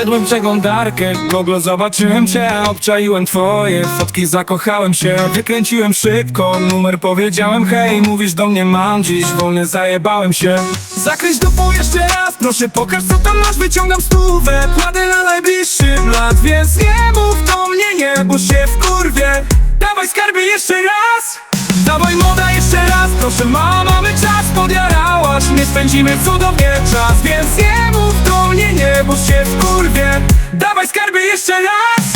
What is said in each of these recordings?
Wszedłem w przeglądarkę, Google zobaczyłem cię Obczaiłem twoje fotki, zakochałem się Wykręciłem szybko, numer powiedziałem Hej, mówisz do mnie mam dziś wolny, zajebałem się. Zakryć dupą jeszcze raz, proszę pokaż co tam masz Wyciągam stówę, kładę na najbliższy lat Więc nie mów do mnie nie, bo się wkurwię Dawaj skarby jeszcze raz Dawaj moda jeszcze raz, proszę ma, mamy czas Podjarałaś, nie spędzimy cudownie czas Więc nie mów mnie bo się wkurwię Dawaj skarby jeszcze raz.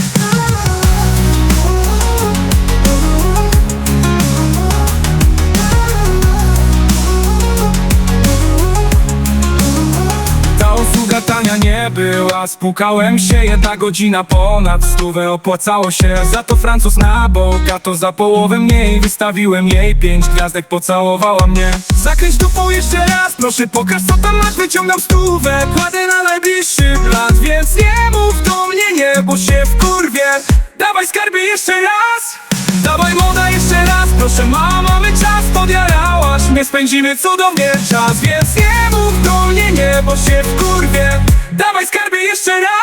Ta usługa tania nie była. Spukałem się jedna godzina ponad stówę. Opłacało się Za to Francuz na bogato Za połowę mniej wystawiłem jej. Pięć gwiazdek pocałowała mnie. Zakręć dupą jeszcze raz. Proszę pokaż co tam masz. Wyciągam stówę. Kładę na najbliższy lat Więc nie mów do mnie nie Bo się wkurwię Dawaj skarby jeszcze raz Dawaj moda jeszcze raz. Proszę ma, mamy czas Podjarałaś mnie Spędzimy cudownie czas. Więc nie mów do mnie nie Bo się wkurwię Dawaj skarby jeszcze raz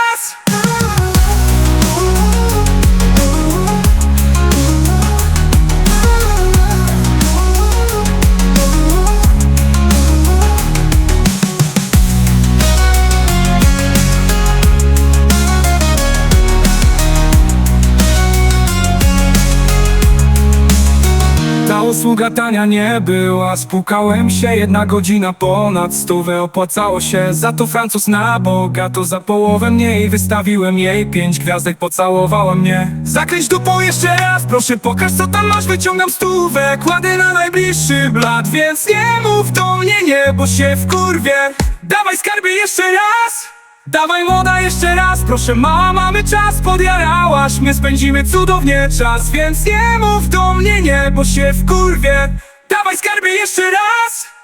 usługa tania nie była. Spukałem się jedna godzina ponad stówę. Opłacało się za to Francuz na bogato. Za połowę mniej wystawiłem jej. Pięć gwiazdek pocałowała mnie. Zakręć dupą jeszcze raz Proszę pokaż co tam masz. Wyciągam stówę Kładę na najbliższy blat. Więc nie mów do mnie nie Bo się wkurwię. Dawaj skarby jeszcze raz Dawaj moda jeszcze raz, proszę ma, mamy czas Podjarałaś mnie, spędzimy cudownie czas Więc nie mów do mnie nie, bo się wkurwię. Dawaj skarby jeszcze raz